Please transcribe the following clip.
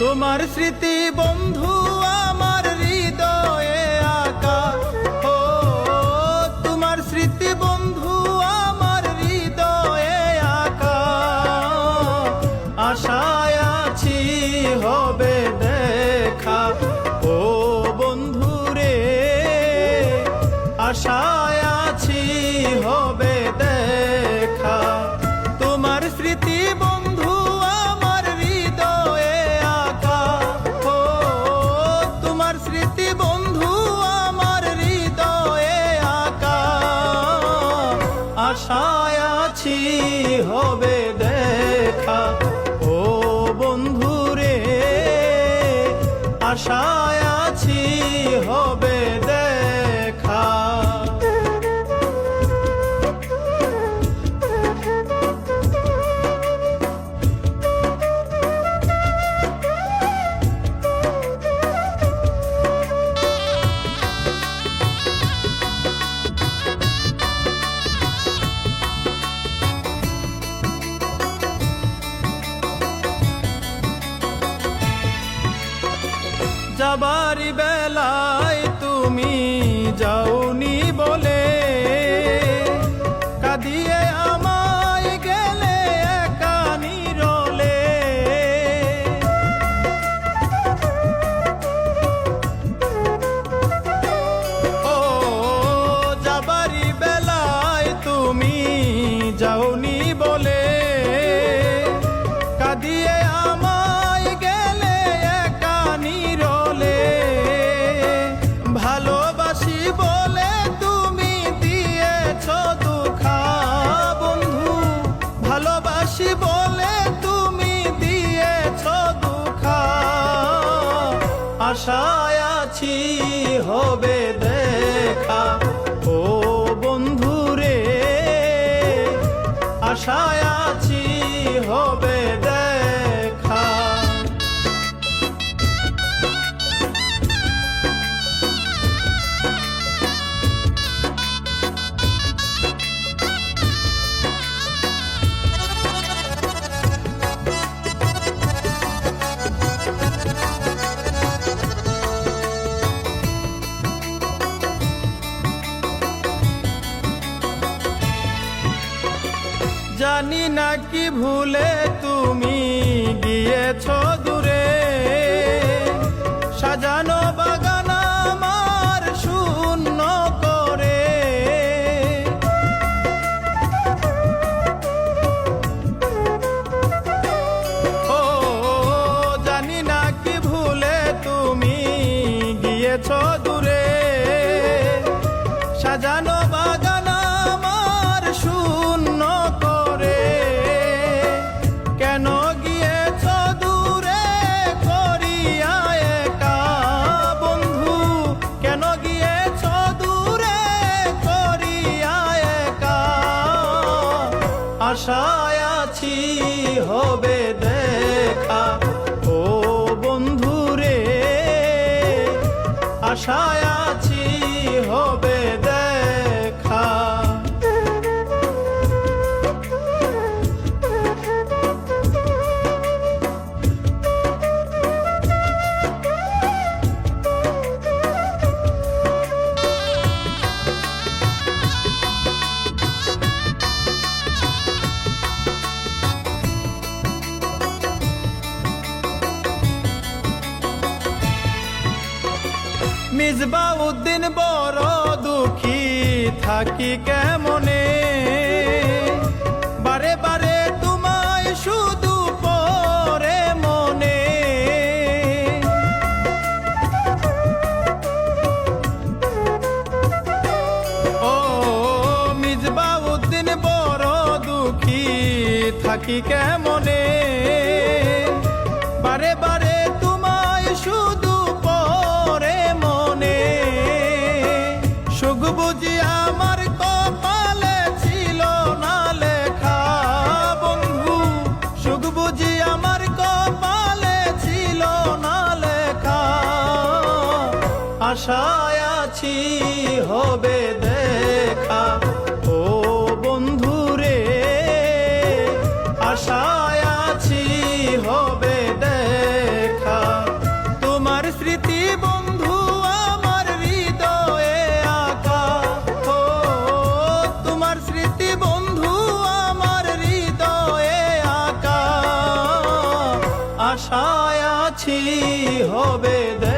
তোমার স্মৃতি বন্ধু, আমার হৃদয়ে আঁকা। ও, তোমার স্মৃতি বন্ধু, আমার হৃদয়ে আঁকা। আশায় আছি, হবে দেখা। ও বন্ধু রে আশায় হবে যাবারি বেলায় তুমি যাওনি হবে দেখা। ও বন্ধুরে আশায় জানি না কি ভুলে তুমি গিয়েছ দূরে। সাজানো বাগান আমার শূন্য করে। ও, জানি না কি ভুলে তুমি গিয়েছ দূরে। সাজানো বাগান আমার শূন্য আশায় আছি হবে দেখা। ও বন্ধু রে আশায় মিসবা উদ্দিন বড় দুঃখী, থাকি কেমনে? বারে বারে তোমায় শুধু পরে মনে। ও মিসবা উদ্দিন বড় দুঃখী, থাকি কেমনে? আশায় হবে দেখা। ও বন্ধুরে, আশায় আছি, হবে দেখা। তোমার স্মৃতি বন্ধু আমার হৃদয়ে আঁকা। ও তোমার স্মৃতি বন্ধু আমার হৃদয়ে আঁকা। আশায় আছি, হবে দেখা।